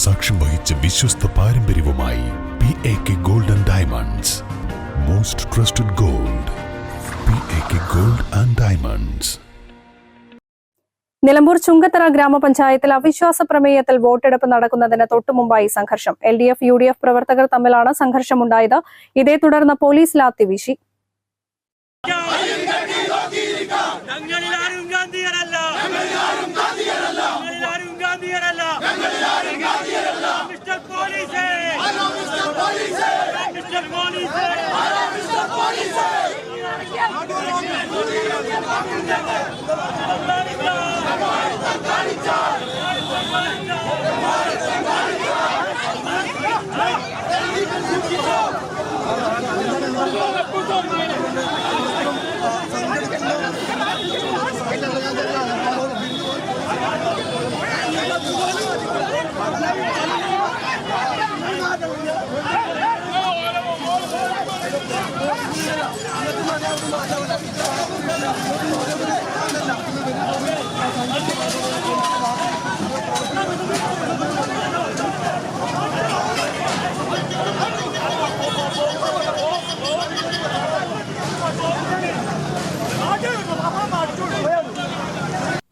സാക്ഷ്യം വഹിച്ച വിശ്വസ്ത പാരമ്പര്യവുമായി P A K gold and diamonds most trusted gold P A K gold and diamonds Nilambur Chungathara ഗ്രാമപഞ്ചായത്തിൽ അവിശ്വാസ പ്രമേയത്തിൽ വോട്ടെടുപ്പ് നടക്കുന്നതിന് തൊട്ടുമുമ്പായി സംഘർഷം. L D F U D F പ്രവർത്തകർ തമ്മിലാണ് സംഘർഷമുണ്ടായത്. ഇതേ തുടർന്ന് പോലീസ് ലാത്തി വീശി. Mr. Police! Hello, Mr. Police! Mr. Police! Hello, Mr. Police! Hello, Mr. Police!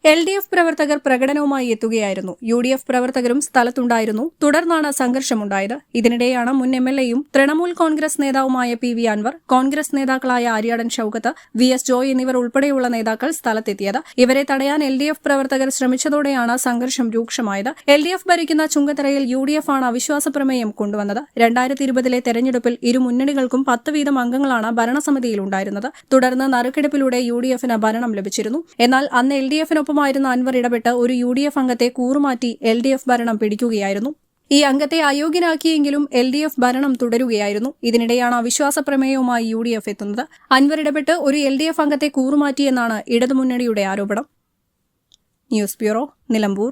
L D F പ്രവർത്തകർ പ്രകടനവുമായി എത്തുകയായിരുന്നു. യു ഡി എഫ് പ്രവർത്തകരും സ്ഥലത്തുണ്ടായിരുന്നു. തുടർന്നാണ് സംഘർഷമുണ്ടായത്. ഇതിനിടെയാണ് മുൻ എം എൽ എയും തൃണമൂൽ കോൺഗ്രസ് നേതാവുമായ പി വി അൻവർ കോൺഗ്രസ് നേതാക്കളായ ആര്യാടൻ ഷൌക്കത്ത് വി എസ് ജോയ് എന്നിവർ ഉൾപ്പെടെയുള്ള നേതാക്കൾ സ്ഥലത്തെത്തിയത്. ഇവരെ തടയാൻ എൽ ഡി എഫ് പ്രവർത്തകർ ശ്രമിച്ചതോടെയാണ് സംഘർഷം രൂക്ഷമായത്. എൽ ഡി എഫ് ഭരിക്കുന്ന ചുങ്കത്തറയിൽ യു ഡി എഫ് ആണ് അവിശ്വാസ പ്രമേയം കൊണ്ടുവന്നത്. രണ്ടായിരത്തി ഇരുപതിലെ തെരഞ്ഞെടുപ്പിൽ ഇരു മുന്നണികൾക്കും പത്ത് വീതം അംഗങ്ങളാണ് ഭരണസമിതിയിൽ ഉണ്ടായിരുന്നത് തുടർന്ന് നറുക്കെടുപ്പിലൂടെ യു ഡി എഫിന് ഭരണം ലഭിച്ചിരുന്നു. എന്നാൽ അന്ന് എൽ ഡി എഫിനൊപ്പമായിരുന്ന അൻവർ ഇടപെട്ട് ഒരു യു ഡി എഫ് അംഗത്തെ കൂറുമാറ്റി എൽ ഡി എഫ് ഭരണം പിടിക്കുകയായിരുന്നു. ഈ അംഗത്തെ അയോഗ്യനാക്കിയെങ്കിലും എൽ ഡി എഫ് ഭരണം തുടരുകയായിരുന്നു. ഇതിനിടെയാണ് അവിശ്വാസ പ്രമേയവുമായി യു ഡി എഫ് എത്തുന്നത്. അൻവർ ഇടപെട്ട് ഒരു എൽ ഡി എഫ് അംഗത്തെ കൂറുമാറ്റിയെന്നാണ് ഇടതുമുന്നണിയുടെ ആരോപണം. News bureau Nilambur.